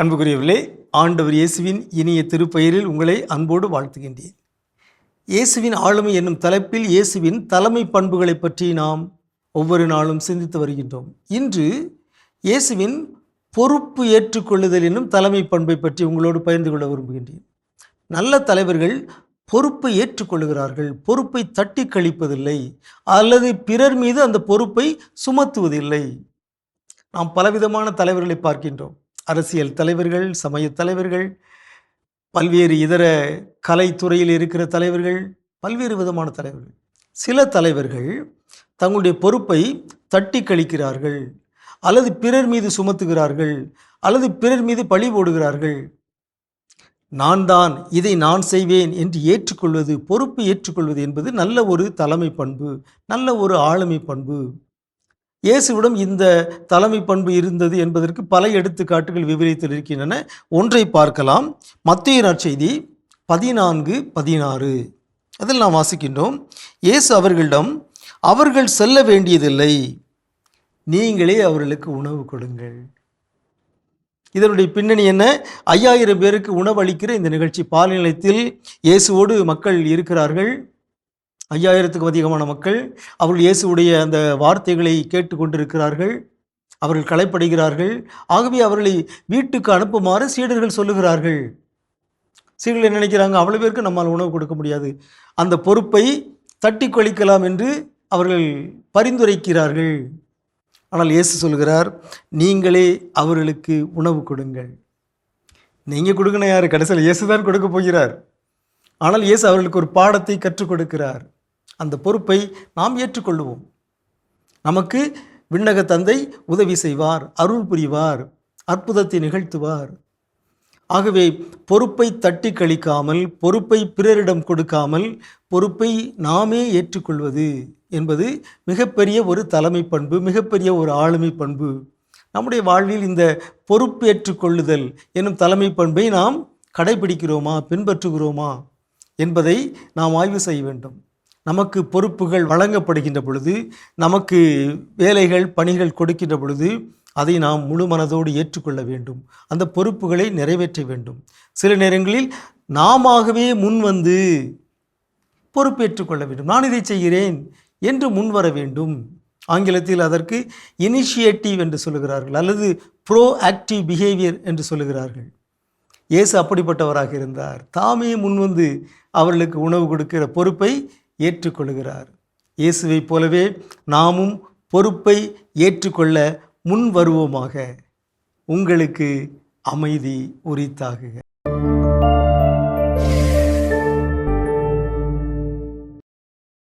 அன்புக்குரியவர்களே ஆண்டவர் இயேசுவின் இனிய திருப்பெயரில் உங்களை அன்போடு வாழ்த்துகின்றேன். இயேசுவின் ஆளுமை என்னும் தலைப்பில் இயேசுவின் தலைமை பண்புகளை பற்றி நாம் ஒவ்வொரு நாளும் சிந்தித்து வருகின்றோம். இன்று இயேசுவின் பொறுப்பு ஏற்றுக்கொள்ளுதல் என்னும் தலைமை பண்பை பற்றி உங்களோடு பகிர்ந்து கொள்ள விரும்புகின்றேன். நல்ல தலைவர்கள் பொறுப்பை ஏற்றுக்கொள்கிறார்கள் பொறுப்பை தட்டி கழிப்பதில்லை அல்லது பிறர் மீது அந்த பொறுப்பை சுமத்துவதில்லை. நாம் பலவிதமான தலைவர்களை பார்க்கின்றோம். அரசியல் தலைவர்கள் சமய தலைவர்கள் பல்வேறு இதர கலைத்துறையில் இருக்கிற தலைவர்கள் பல்வேறு விதமான தலைவர்கள். சில தலைவர்கள் தங்களுடைய பொறுப்பை தட்டி கழிக்கிறார்கள் அல்லது பிறர் மீது சுமத்துகிறார்கள் அல்லது பிறர் மீது பழி போடுகிறார்கள். நான் தான் இதை நான் செய்வேன் என்று ஏற்றுக்கொள்வது பொறுப்பு ஏற்றுக்கொள்வது என்பது நல்ல ஒரு தலைமை பண்பு நல்ல ஒரு ஆளுமை பண்பு. இயேசுவிடம் இந்த தலைமை பண்பு இருந்தது என்பதற்கு பல எடுத்துக்காட்டுகள் விவரித்தில் இருக்கின்றன. ஒன்றை பார்க்கலாம். மத்திய நற்செய்தி பதினான்கு பதினாறு. அதில் நாம் வாசிக்கின்றோம். இயேசு அவர்களிடம் அவர்கள் செல்ல வேண்டியதில்லை. நீங்களே அவர்களுக்கு உணவு கொடுங்கள். இதனுடைய பின்னணி என்ன? ஐயாயிரம் பேருக்கு உணவளிக்கிற இந்த நிகழ்ச்சி பால்நிலையத்தில் இயேசுவோடு மக்கள் இருக்கிறார்கள். ஐயாயிரத்துக்கும் அதிகமான மக்கள் அவர்கள் இயேசுடைய அந்த வார்த்தைகளை கேட்டுக்கொண்டிருக்கிறார்கள். அவர்கள் களைப்படுகிறார்கள். ஆகவே அவர்களை வீட்டுக்கு அனுப்புமாறு சீடர்கள் சொல்லுகிறார்கள். சீடர்கள் என்ன நினைக்கிறாங்க? அவ்வளோ பேருக்கு நம்மால் உணவு கொடுக்க முடியாது. அந்த பொறுப்பை தட்டி கொளிக்கலாம் என்று அவர்கள் பரிந்துரைக்கிறார்கள். ஆனால் இயேசு சொல்கிறார் நீங்களே அவர்களுக்கு உணவு கொடுங்கள். நீங்கள் கொடுக்கணும் யார்? கடைசியில் இயேசு தான் கொடுக்க போகிறார். ஆனால் இயேசு அவர்களுக்கு ஒரு பாடத்தை கற்றுக் கொடுக்கிறார். அந்த பொறுப்பை நாம் ஏற்றுக்கொள்வோம் நமக்கு விண்ணக தந்தை உதவி செய்வார் அருள் புரிவார் அற்புதத்தை நிகழ்த்துவார். ஆகவே பொறுப்பை தட்டி கழிக்காமல் பொறுப்பை பிறரிடம் கொடுக்காமல் பொறுப்பை நாமே ஏற்றுக்கொள்வது என்பது மிகப்பெரிய ஒரு தலைமை பண்பு மிகப்பெரிய ஒரு ஆளுமை பண்பு. நம்முடைய வாழ்வில் இந்த பொறுப்பேற்றுக்கொள்ளுதல் என்னும் தலைமை பண்பை நாம் கடைபிடிக்கிறோமா பின்பற்றுகிறோமா என்பதை நாம் ஆய்வு செய்ய வேண்டும். நமக்கு பொறுப்புகள் வழங்கப்படுகின்ற பொழுது நமக்கு வேலைகள் பணிகள் கொடுக்கின்ற பொழுது அதை நாம் முழு மனதோடு ஏற்றுக்கொள்ள வேண்டும். அந்த பொறுப்புகளை நிறைவேற்ற வேண்டும். சில நேரங்களில் நாமவே முன் வந்து பொறுப்பேற்றுக்கொள்ள வேண்டும். நான் இதை செய்கிறேன் என்று முன்வர வேண்டும். ஆங்கிலத்தில் அதற்கு இனிஷியேட்டிவ் என்று சொல்லுகிறார்கள் அல்லது ப்ரோ ஆக்டிவ் பிஹேவியர் என்று சொல்லுகிறார்கள். இயேசு அப்படிப்பட்டவராக இருந்தார். தாமே முன்வந்து அவர்களுக்கு உணவு கொடுக்கிற பொறுப்பை ஏற்றுக்கொள்கிறார். இயேசுவைப் போலவே நாமும் பொறுப்பை ஏற்றுக்கொள்ள முன் வருவோமாக உங்களுக்கு அமைதி உரித்தாகுக.